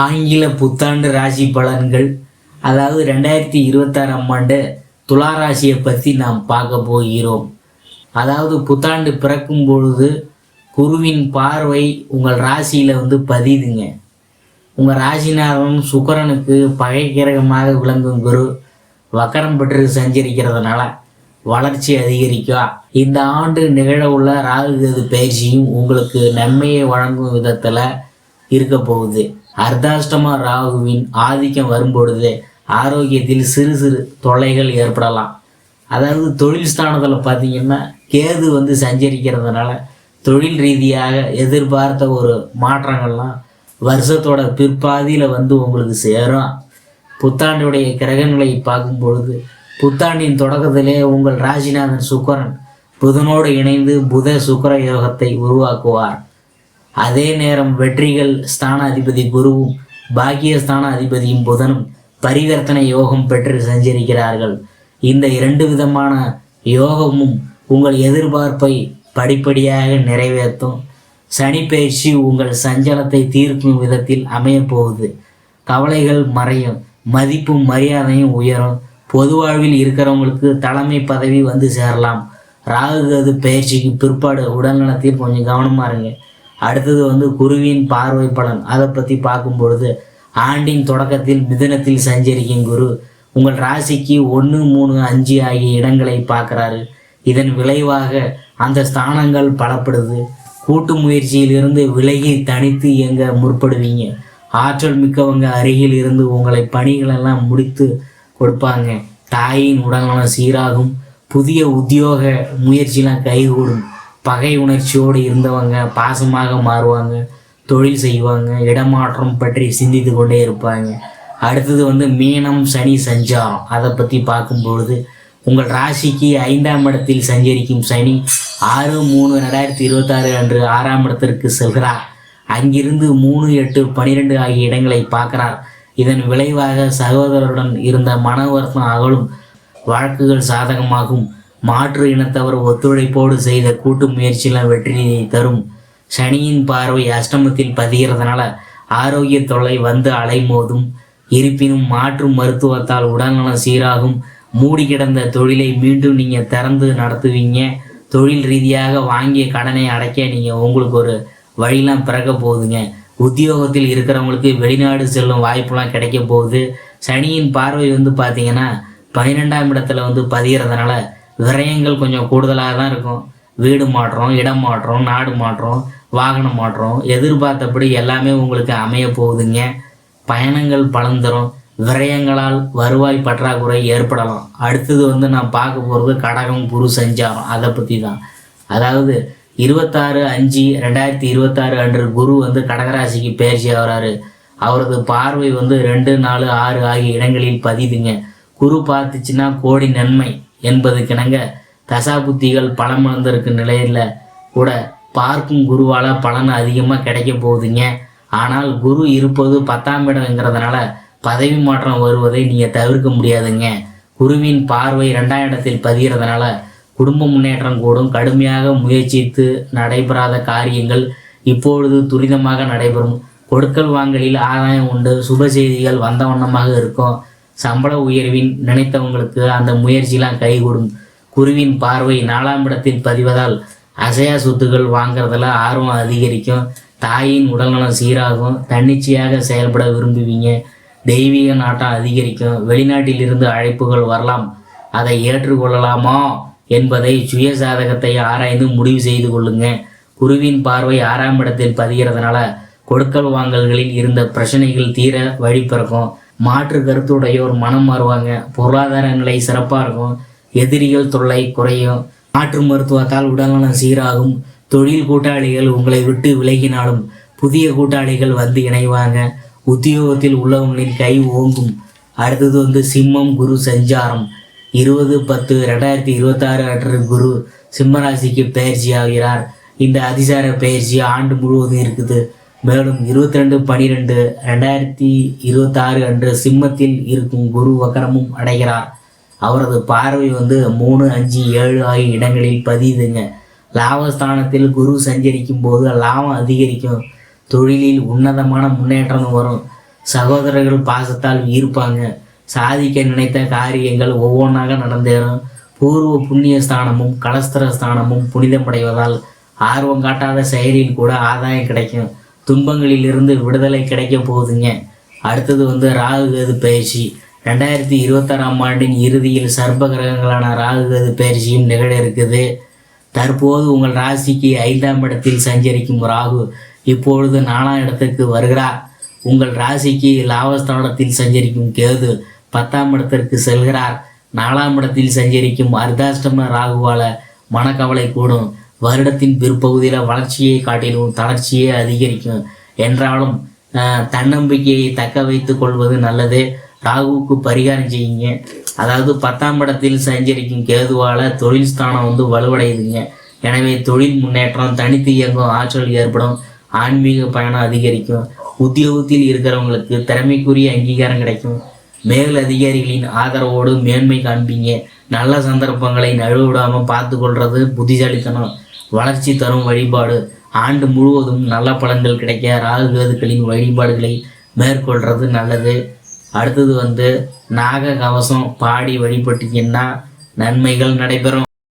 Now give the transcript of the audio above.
ஆங்கில புத்தாண்டு ராசி பலன்கள். அதாவது ரெண்டாயிரத்தி இருபத்தாறாம் ஆண்டு துலா ராசியை பற்றி நாம் பார்க்க போகிறோம். அதாவது புத்தாண்டு பிறக்கும் பொழுது குருவின் பார்வை உங்கள் ராசியில் வந்து பதியுதுங்க. உங்கள் ராசிநாதன் சுக்கரனுக்கு பகை கிரகமாக விளங்கும் குரு வக்கரம் பெற்று சஞ்சரிக்கிறதுனால வளர்ச்சி அதிகரிக்கும் இந்த ஆண்டு நிகழ உள்ள ராகு கேது பயிற்சியும் உங்களுக்கு நன்மையை வழங்கும் விதத்தில் இருக்க போகுது. அர்த்தாஷ்டம ராகுவின் ஆதிக்கம் வரும்பொழுது ஆரோக்கியத்தில் சிறு சிறு தொல்லைகள் ஏற்படலாம். அதாவது தொழில் ஸ்தானத்தில் பார்த்தீங்கன்னா கேது வந்து சஞ்சரிக்கிறதுனால தொழில் ரீதியாக எதிர்பார்த்த ஒரு மாற்றங்கள்லாம் வருஷத்தோட பிற்பாதியில் வந்து உங்களுக்கு சேரும். புத்தாண்டுடைய கிரகங்களை பார்க்கும் பொழுது புத்தாண்டின் தொடக்கத்திலே உங்கள் ராசிநாதன் சுக்கரன் புதனோடு இணைந்து புத சுக்கர யோகத்தை உருவாக்குவார். அதே நேரம் வெற்றிகள் ஸ்தான அதிபதி குருவும் பாக்கியஸ்தான அதிபதியும் புதனும் பரிவர்த்தனை யோகம் பெற்று சஞ்சரிக்கிறார்கள். இந்த இரண்டு விதமான யோகமும் உங்கள் எதிர்பார்ப்பை படிப்படியாக நிறைவேற்றும். சனி பயிற்சி உங்கள் சஞ்சலத்தை தீர்க்கும் விதத்தில் அமையப்போகுது. கவலைகள் மறையும் மதிப்பும் மரியாதையும் உயரும். பொது வாழ்வில் இருக்கிறவங்களுக்கு தலைமை பதவி வந்து சேரலாம். ராகு கது பயிற்சிக்கு பிற்பாடு உடல்நலத்தில் கொஞ்சம் கவனமாக இருங்க. அடுத்தது வந்து குருவின் பார்வை பலன். அதை பற்றி பார்க்கும் பொழுது ஆண்டின் தொடக்கத்தில் மிதனத்தில் சஞ்சரிக்கும் குரு உங்கள் ராசிக்கு ஒன்று மூணு அஞ்சு ஆகிய இடங்களை பார்க்குறாரு. இதன் விளைவாக அந்த ஸ்தானங்கள் பலப்படுது. கூட்டு முயற்சியிலிருந்து விலகி தனித்து இயங்க முற்படுவீங்க. ஆற்றல் மிக்கவங்க அருகில் இருந்து உங்களை பணிகளெல்லாம் முடித்து கொடுப்பாங்க. தாயின் உடல்நலம் சீராகும். புதிய உத்தியோக முயற்சிலாம் கைகூடும். பகை உணர்ச்சியோடு இருந்தவங்க பாசமாக மாறுவாங்க தொழில் செய்வாங்க இடமாற்றம் பற்றி சிந்தித்து கொண்டே இருப்பாங்க. அடுத்தது வந்து மீனம் சனி சஞ்சாரம். அதை பற்றி பார்க்கும்பொழுது உங்கள் ராசிக்கு ஐந்தாம் இடத்தில் சஞ்சரிக்கும் சனி ஆறு மூணு ரெண்டாயிரத்தி இருபத்தாறு அன்று ஆறாம் இடத்திற்கு செல்கிறார். அங்கிருந்து மூணு எட்டு பனிரெண்டு ஆகிய இடங்களை பார்க்கிறார். இதன் விளைவாக சகோதரருடன் இருந்த மன வருத்தம் அகலும் வழக்குகள் சாதகமாகும். மாற்று இனத்தவர் ஒத்துழைப்போடு செய்த கூட்டு முயற்சியெல்லாம் வெற்றியை தரும். சனியின் பார்வை அஷ்டமத்தில் பதிகிறதுனால ஆரோக்கிய தொல்லை வந்து அலைமோதும். இருப்பினும் மாற்று மருத்துவத்தால் உடல்நலம் சீராகும். மூடி கிடந்த தொழிலை மீண்டும் நீங்கள் திறந்து நடத்துவீங்க. தொழில் ரீதியாக வாங்கிய கடனை அடைக்க நீங்கள் உங்களுக்கு ஒரு வழியெலாம் பிறக்க போகுதுங்க. உத்தியோகத்தில் இருக்கிறவங்களுக்கு வெளிநாடு செல்லும் வாய்ப்புலாம் கிடைக்க போகுது. சனியின் பார்வை வந்து பார்த்தீங்கன்னா பன்னிரெண்டாம் இடத்துல வந்து பதிகிறதுனால விரயங்கள் கொஞ்சம் கூடுதலாக தான் இருக்கும். வீடு மாற்றம் இடம் மாற்றம் நாடு மாற்றம் வாகனம் மாற்றம் எதிர்பார்த்தபடி எல்லாமே உங்களுக்கு அமைய போகுதுங்க. பயணங்கள் பலன் தரும் விரயங்களால் வருவாய் பற்றாக்குறை ஏற்படலாம். அடுத்தது வந்து நான் பார்க்க போகிறது கடகம் குரு சஞ்சாரம். அதை பற்றி தான். அதாவது இருபத்தாறு அஞ்சு ரெண்டாயிரத்தி இருபத்தாறு அன்று குரு வந்து கடகராசிக்கு பயிற்சி ஆகிறாரு அவரது பார்வை வந்து ரெண்டு நாலு ஆறு ஆகிய இடங்களில் பதிதுங்க. குரு பார்த்துச்சுன்னா கோடி நன்மை. என்பதுக்கிணங்க தசாபுத்திகள் பலம் இழந்திருக்க நிலையில் கூட பார்க்கும் குருவால் பலன் அதிகமாக கிடைக்க போகுதுங்க. ஆனால் குரு இருப்பது பத்தாம் இடம்ங்கிறதுனால பதவி மாற்றம் வருவதை நீங்கள் தவிர்க்க முடியாதுங்க. குருவின் பார்வை ரெண்டாம் இடத்தில் பதிகிறதுனால குடும்ப முன்னேற்றம் கூடும். கடுமையாக முயற்சித்து நடைபெறாத காரியங்கள் இப்பொழுது துரிதமாக நடைபெறும். கொடுக்கல் வாங்கலில் ஆதாயம் உண்டு. சுப செய்திகள் வந்த வண்ணமாக இருக்கும். சம்பள உயர்வின் நினைத்தவங்களுக்கு அந்த முயற்சிலாம் கைகூடும். குருவின் பார்வை நாலாம் இடத்தில் பதிவதால் அசையா சொத்துகள் வாங்குறதுல ஆர்வம் அதிகரிக்கும். தாயின் உடல்நலம் சீராகும். தன்னிச்சையாக செயல்பட விரும்புவீங்க. தெய்வீக நாட்டம் அதிகரிக்கும். வெளிநாட்டிலிருந்து அழைப்புகள் வரலாம். அதை ஏற்றுக்கொள்ளலாமா என்பதை சுய சாதகத்தை ஆராய்ந்து முடிவு செய்து கொள்ளுங்க. குருவின் பார்வை ஆறாம் இடத்தில் பதிகிறதுனால கொடுக்கல் வாங்கல்களில் இருந்த பிரச்சனைகள் தீர வழி பிறக்கும். மாற்று கருத்துடையோர் மனம் மாறுவாங்க. பொருளாதார நிலை சிறப்பாக இருக்கும். எதிரிகள் தொல்லை குறையும். மாற்று மருத்துவத்தால் உடல்நலம் சீராகும். தொழில் கூட்டாளிகள் உங்களை விட்டு விலகினாலும் புதிய கூட்டாளிகள் வந்து இணைவாங்க. உத்தியோகத்தில் உள்ளவங்களின் கை ஓங்கும். அடுத்தது வந்து சிம்மம் குரு சஞ்சாரம். இருபது பத்து ரெண்டாயிரத்தி இருபத்தாறு அன்று குரு சிம்மராசிக்கு பயிற்சி ஆகிறார் இந்த அதிசார பயிற்சி ஆண்டு முழுவதும் இருக்குது. மேலும் இருபத்தி ரெண்டு பனிரெண்டு ரெண்டாயிரத்தி இருபத்தாறு அன்று சிம்மத்தில் இருக்கும் குரு வக்கரமும் அடைகிறார். அவரது பார்வை வந்து மூணு அஞ்சு ஏழு ஆகிய இடங்களில் பதியுதுங்க. லாபஸ்தானத்தில் குரு சஞ்சரிக்கும் போது லாபம் அதிகரிக்கும். தொழிலில் உன்னதமான முன்னேற்றம் வரும். சகோதரர்கள் பாசத்தால் ஈர்ப்பாங்க. சாதிக்க நினைத்த காரியங்கள் ஒவ்வொன்றாக நடந்தேறும். பூர்வ புண்ணிய ஸ்தானமும் கலஸ்தர ஸ்தானமும் புனிதமடைவதால் ஆர்வம் காட்டாத செயலில் கூட ஆதாயம் கிடைக்கும். துன்பங்களிலிருந்து விடுதலை கிடைக்க போகுதுங்க. அடுத்தது வந்து ராகு கேது பயிற்சி. ரெண்டாயிரத்தி இருபத்தாறாம் ஆண்டின் இறுதியில் சர்ப்ப கிரகங்களான ராகு கேது பயிற்சியும் நிகழ இருக்குது. தற்போது உங்கள் ராசிக்கு ஐந்தாம் இடத்தில் சஞ்சரிக்கும் ராகு இப்பொழுது நாலாம் இடத்துக்கு வருகிறார். உங்கள் ராசிக்கு லாபஸ்தானத்தில் சஞ்சரிக்கும் கேது பத்தாம் இடத்திற்கு செல்கிறார். நாலாம் இடத்தில் சஞ்சரிக்கும் அர்த்தாஷ்டம ராகுவால மனக்கவலை கூடும். வருடத்தின் பிற்பகுதியில் வளர்ச்சியை காட்டிலும் தளர்ச்சியே அதிகரிக்கும். என்றாலும் தன்னம்பிக்கையை தக்க வைத்து கொள்வது நல்லது. ராகுவுக்கு பரிகாரம் செய்யுங்க. அதாவது பத்தாம் படத்தில் சஞ்சரிக்கும் கேதுவால தொழில் ஸ்தானம் வந்து வலுவடையுதுங்க. எனவே தொழில் முன்னேற்றம் தனித்து இயங்கும் ஆற்றல் ஏற்படும். ஆன்மீக பயணம் அதிகரிக்கும். உத்தியோகத்தில் இருக்கிறவங்களுக்கு திறமைக்குரிய அங்கீகாரம் கிடைக்கும். மேல் அதிகாரிகளின் ஆதரவோடு மேன்மை காண்பீங்க. நல்ல சந்தர்ப்பங்களை நழுவிடாமல் பார்த்து கொள்வது புத்திசாலித்தனம். வளர்ச்சி தரும் வழிபாடு. ஆண்டு முழுவதும் நல்ல பலன்கள் கிடைக்க ராகு கேதுக்களின் வழிபாடுகளை மேற்கொள்வது நல்லது. அடுத்தது வந்து நாக கவசம் பாடி வழிபட்டீங்கன்னா நன்மைகள் நடைபெறும்.